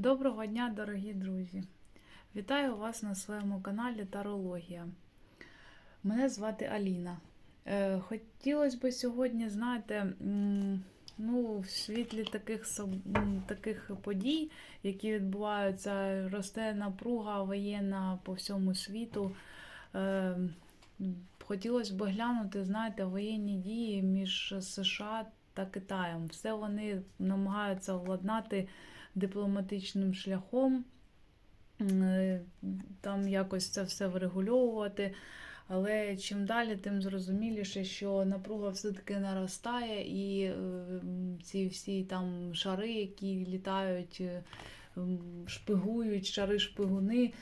Доброго дня, дорогі друзі! Вітаю вас на своєму каналі Тарологія. Мене звати Аліна. Е, Хотілося б сьогодні, знаєте, ну, в світлі таких, таких подій, які відбуваються, росте напруга воєнна по всьому світу. Е, Хотілося б глянути, знаєте, воєнні дії між США та Китаєм. Все вони намагаються владнати дипломатичним шляхом, е, там якось це все врегульовувати. Але чим далі, тим зрозуміліше, що напруга все-таки наростає, і е, ці всі там шари, які літають, е, шпигують, шари шпигуни,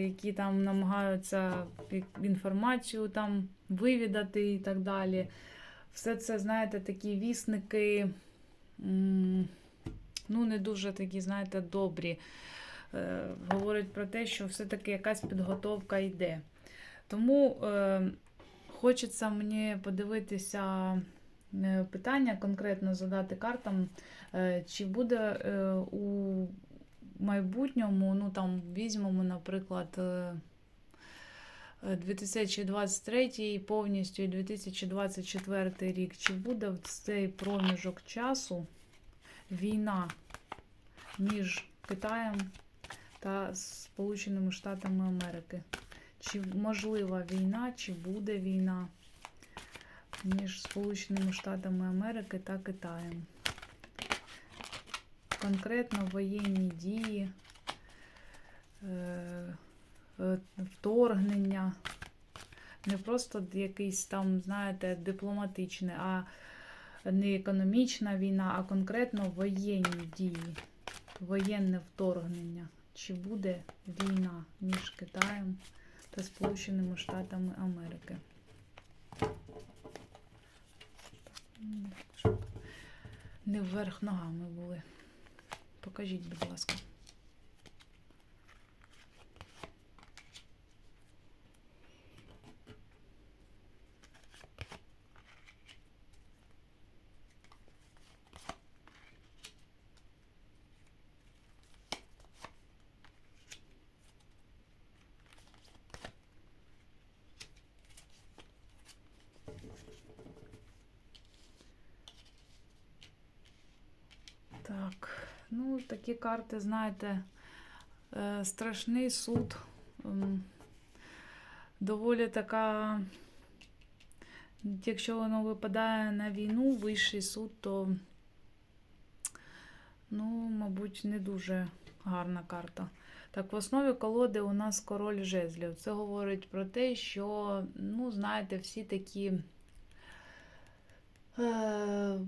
які там намагаються інформацію там вивідати і так далі. Все це, знаєте, такі вісники. ну, не дуже такі, знаєте, добрі. Е, говорять про те, що все-таки якась підготовка йде. Тому е, хочеться мені подивитися е, питання, конкретно задати картам, е, чи буде е, у майбутньому, ну там візьмемо, наприклад, е, 2023 повністю і 2024 рік, чи буде в цей проміжок часу війна між Китаєм та Сполученими Штатами Америки. Чи можлива війна, чи буде війна між Сполученими Штатами Америки та Китаєм? Конкретно воєнні дії, е, вторгнення, не просто якийсь там, знаєте, дипломатичний, а не економічна війна, а конкретно воєнні дії, воєнне вторгнення. Чи буде війна між Китаєм та Сполученими Штатами Америки? Не вверх ногами були. Покажіть, будь ласка. Так, ну такі карти, знаєте, е, страшний суд. ем, Доволі така, якщо воно випадає на війну, вищий суд, то, ну, мабуть, не дуже гарна карта. Так, в основі колоди у нас король жезлів. Це говорить про те, що, ну, знаєте, всі такі. Е,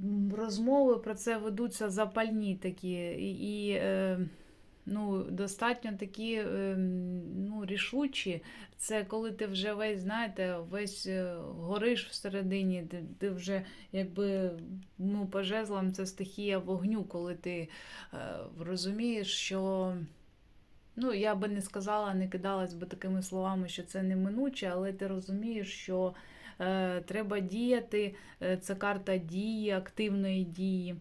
розмови про це ведуться запальні такі, і, е, ну, достатньо такі е, ну, рішучі. Це коли ти вже весь, знаєте, весь е, гориш всередині, ти, ти вже якби ну, по жезлам це стихія вогню, коли ти е, розумієш, що. Ну, я би не сказала, не кидалась би такими словами, що це неминуче, але ти розумієш, що треба діяти. Е, Це карта дії, активної дії.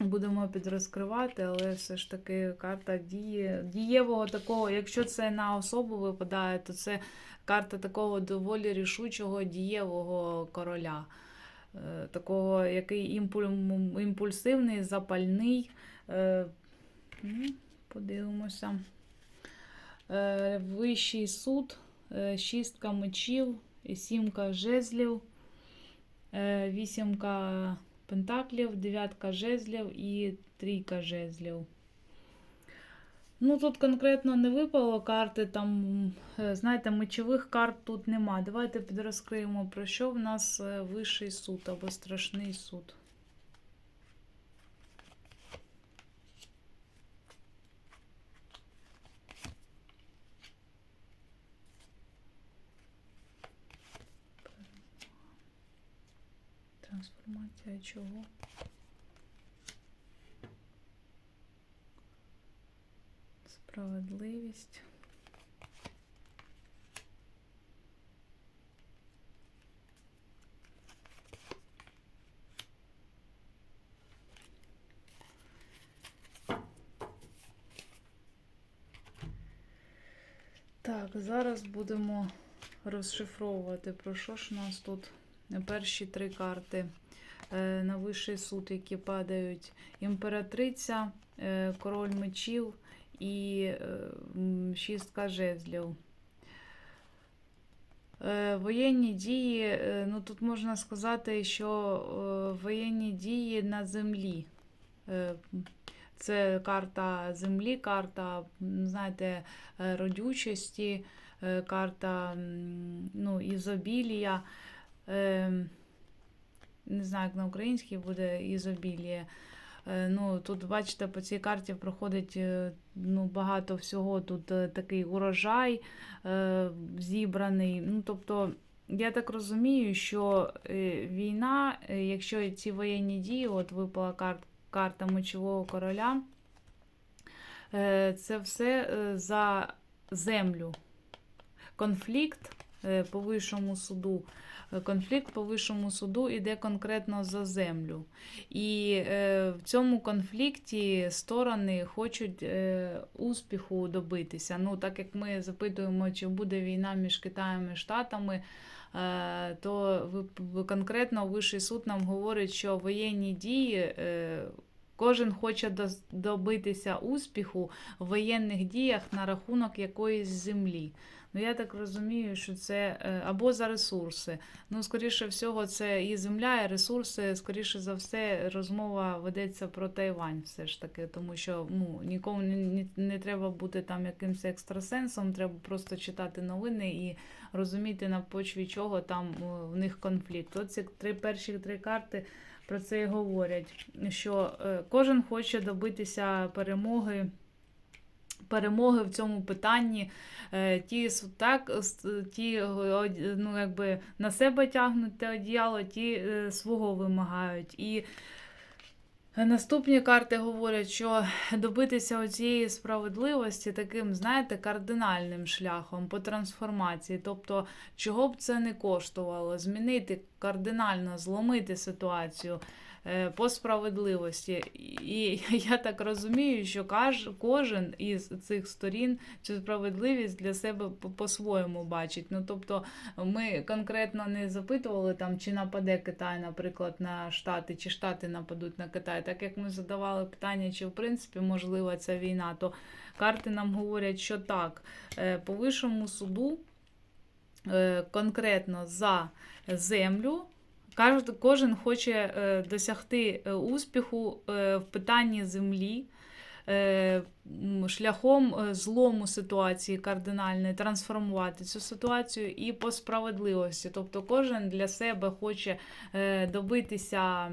Будемо підрозкривати, але все ж таки карта дії, дієвого такого, якщо це на особу випадає, то це карта такого доволі рішучого дієвого короля. Е, Такого, який імпуль- імпульсивний, запальний. Е, ну, Подивимося. Е, Вищий суд, е, шістка мечів, сімка жезлів, е, вісімка пентаклів, дев'ятка жезлів і трійка жезлів. Ну, тут конкретно не випало карти, там, е, знаєте, мечових карт тут нема. Давайте підрозкриємо, про що в нас е, вищий суд або страшний суд. трансформація чого? Справедливість. Так, зараз будемо розшифровувати, про що ж нас тут перші три карти е, на вищий суд, які падають. Імператриця, е, король мечів і е, шістка жезлів. Воєнні дії, ну тут можна сказати, що воєнні дії на землі. Це карта землі, карта, знаєте, родючості, карта ну, ізобілія. Е, Не знаю, як на українській буде ізобілія. Е, Ну, тут, бачите, по цій карті проходить е, ну, багато всього. Тут е, такий урожай е, зібраний. Ну, тобто, я так розумію, що е, війна, е, якщо ці воєнні дії, от випала кар- карта мечового короля, е, це все е, за землю. Конфлікт е, по вищому суду. Конфлікт по вищому суду іде конкретно за землю. І е, в цьому конфлікті сторони хочуть е, успіху добитися. Ну, так як ми запитуємо, чи буде війна між Китаєм і Штатами, е, то конкретно Вищий суд нам говорить, що воєнні дії. Кожен хоче добитися успіху в воєнних діях на рахунок якоїсь землі. Ну, я так розумію, що це е, або за ресурси. Ну, скоріше всього, це і земля, і ресурси. Скоріше за все, розмова ведеться про Тайвань, все ж таки, тому що ну, нікому не, не, треба бути там якимось екстрасенсом, треба просто читати новини і розуміти, на почві чого там е, в них конфлікт. От ці три перші три карти про це і говорять, що е, кожен хоче добитися перемоги. Перемоги в цьому питанні, Е, ті так, ті ну, якби на себе тягнуть те одіяло, ті е, свого вимагають. І наступні карти говорять, що добитися цієї справедливості таким, знаєте, кардинальним шляхом по трансформації. Тобто, чого б це не коштувало, змінити кардинально, зломити ситуацію по справедливості. І я так розумію, що кожен із цих сторін цю справедливість для себе по- по-своєму бачить. Ну, тобто, ми конкретно не запитували там, чи нападе Китай, наприклад, на Штати, чи Штати нападуть на Китай. Так як ми задавали питання, чи в принципі можлива ця війна, то карти нам говорять, що так, е, по вищому суду е, конкретно за землю. Кожен хоче е, досягти е, успіху е, в питанні землі шляхом злому ситуації кардинальної, трансформувати цю ситуацію і по справедливості. Тобто кожен для себе хоче добитися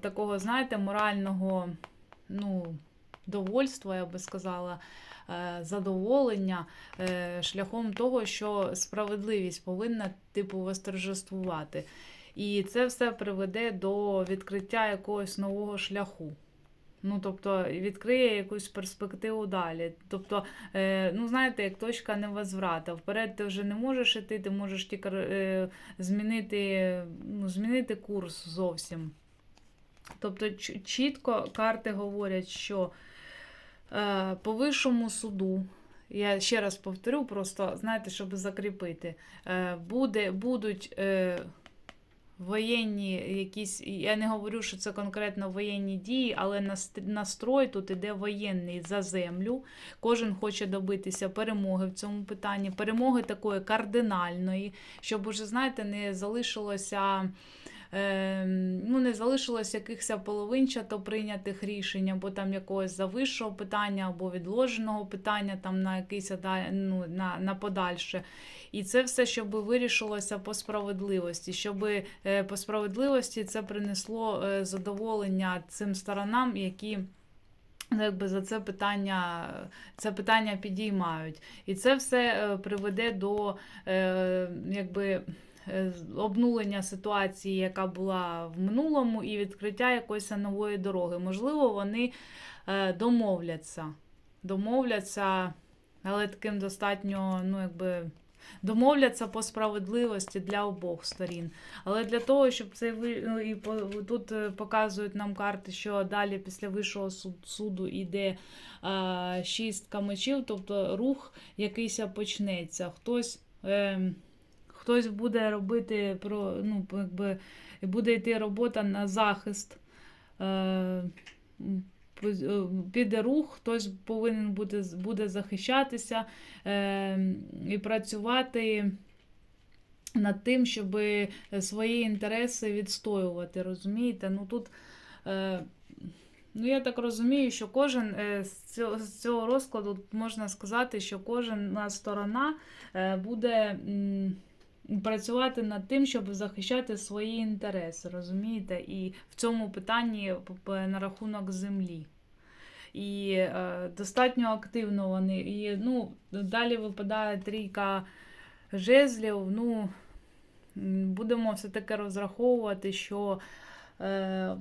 такого, знаєте, морального ну, довольства, я би сказала, е, задоволення е, шляхом того, що справедливість повинна типу восторжествувати. І це все приведе до відкриття якогось нового шляху. Ну, тобто, відкриє якусь перспективу далі. Тобто, е, ну, знаєте, як точка невозврата. Вперед ти вже не можеш іти, ти можеш тільки змінити, ну, змінити курс зовсім. Тобто, чітко карти говорять, що по вищому суду, я ще раз повторю, просто знаєте, щоб закріпити, е, буде, будуть е, воєнні якісь, я не говорю, що це конкретно воєнні дії, але наст- настрой тут іде воєнний за землю. Кожен хоче добитися перемоги в цьому питанні, перемоги такої кардинальної, щоб уже, знаєте, не залишилося. Е, Ну, не залишилось якихось половинчато прийнятих рішень, або там якогось завищого питання, або відложеного питання там на якийсь ну, на, на подальше. І це все, щоб вирішилося по справедливості, щоб е, по справедливості це принесло е, задоволення цим сторонам, які. ну, Якби за це питання, це питання підіймають. І це все е, приведе до якби, обнулення ситуації, яка була в минулому, і відкриття якоїсь нової дороги. Можливо, вони е, домовляться. Домовляться, але таким достатньо, ну, якби домовляться по справедливості для обох сторін. Але для того, щоб це ви ну, і тут е, показують нам карти, що далі після вищого суд- суду йде е, шістка мечів, тобто рух якийсь почнеться. Хтось. Е, Хтось буде робити про, ну, якби, буде йти робота на захист. Е, е, піде рух, хтось повинен буде, буде захищатися е, і працювати над тим, щоб свої інтереси відстоювати. Розумієте? Ну тут. Е, Ну, я так розумію, що кожен е, з цього, з цього розкладу можна сказати, що кожна сторона е, буде м, працювати над тим, щоб захищати свої інтереси, розумієте? І в цьому питанні на рахунок землі. І е, достатньо активно вони. І ну, далі випадає трійка жезлів. Ну, будемо все-таки розраховувати, що. Е,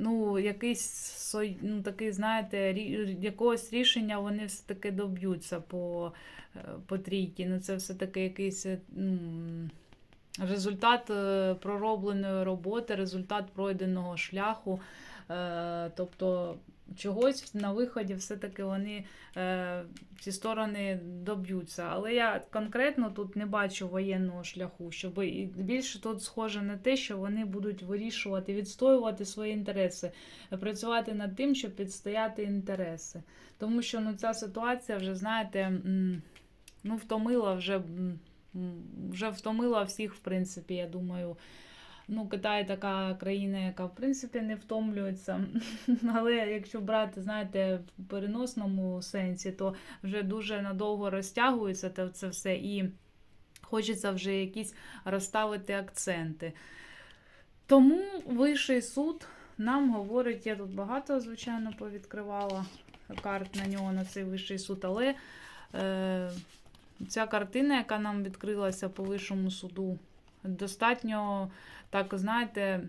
Ну, якийсь ну, такий, знаєте, якогось рішення вони все-таки доб'ються по, е, по трійці. Ну, це все-таки якийсь ну, результат е, проробленої роботи, результат пройденого шляху. Е, Тобто чогось на виході все-таки вони е, ці сторони доб'ються. Але я конкретно тут не бачу воєнного шляху, щоб і більше тут схоже на те, що вони будуть вирішувати, відстоювати свої інтереси, працювати над тим, щоб підстояти інтереси. Тому що ну, ця ситуація вже, знаєте, ну, втомила вже. Вже втомила всіх, в принципі, я думаю. Ну, Китай така країна, яка в принципі не втомлюється. Але якщо брати, знаєте, в переносному сенсі, то вже дуже надовго розтягується це все, і хочеться вже якісь розставити акценти. Тому вищий суд нам говорить, я тут багато, звичайно, повідкривала карт на нього, на цей вищий суд, але е, ця картина, яка нам відкрилася по вищому суду, достатньо, так знаєте,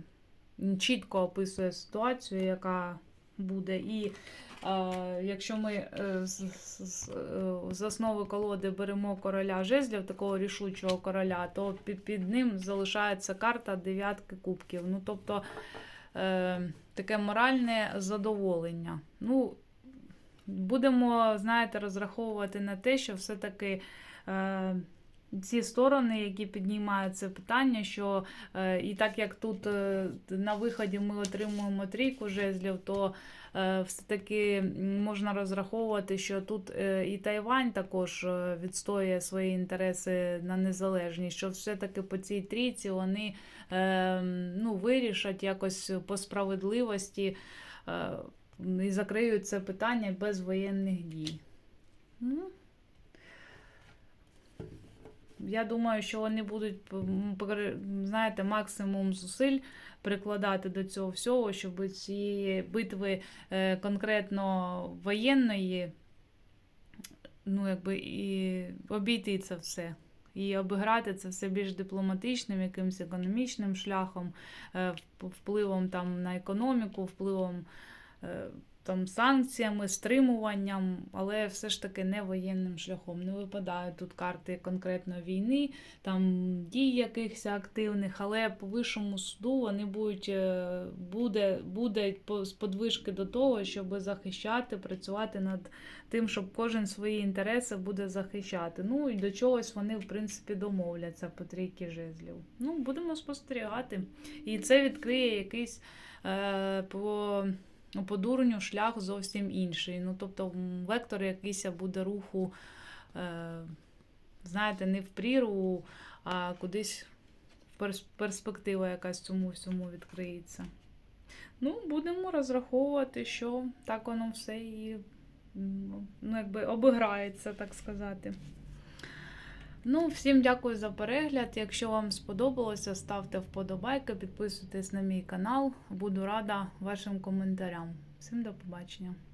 чітко описує ситуацію, яка буде. І е, якщо ми е, з, з, е, з основи колоди беремо короля жезлів, такого рішучого короля, то під, під ним залишається карта дев'ятки кубків. Ну, тобто е, таке моральне задоволення. Ну, будемо, знаєте, розраховувати на те, що все-таки. Е, ці сторони, які піднімають це питання, що е, і так як тут е, на виході ми отримуємо трійку жезлів, то е, все-таки можна розраховувати, що тут е, і Тайвань також е, відстоює свої інтереси на незалежність, що все-таки по цій трійці вони е, ну, вирішать якось по справедливості е, і закриють це питання без воєнних дій. Я думаю, що вони будуть, знаєте, максимум зусиль прикладати до цього всього, щоб цієї битви е, конкретно воєнної, ну, якби і обійти це все. І обіграти це все більш дипломатичним, якимось економічним шляхом, е, впливом там на економіку, впливом е, там санкціями, стримуванням, але все ж таки не воєнним шляхом. Не випадають тут карти конкретно війни, там дій якихось активних, але по вищому суду вони будуть е, буде, буде по- сподвижки до того, щоб захищати, працювати над тим, щоб кожен свої інтереси буде захищати. Ну і до чогось вони, в принципі, домовляться по трійки жезлів. Ну, будемо спостерігати. І це відкриє якийсь е, по ну, по дурню шлях зовсім інший. Ну, тобто вектор якийсь буде руху, е, знаєте, не в прірву, а кудись перспектива якась цьому всьому відкриється. Ну, будемо розраховувати, що так воно все і ну, якби обіграється, так сказати. Ну, всім дякую за перегляд. Якщо вам сподобалося, ставте вподобайки, підписуйтесь на мій канал. Буду рада вашим коментарям. Всім до побачення!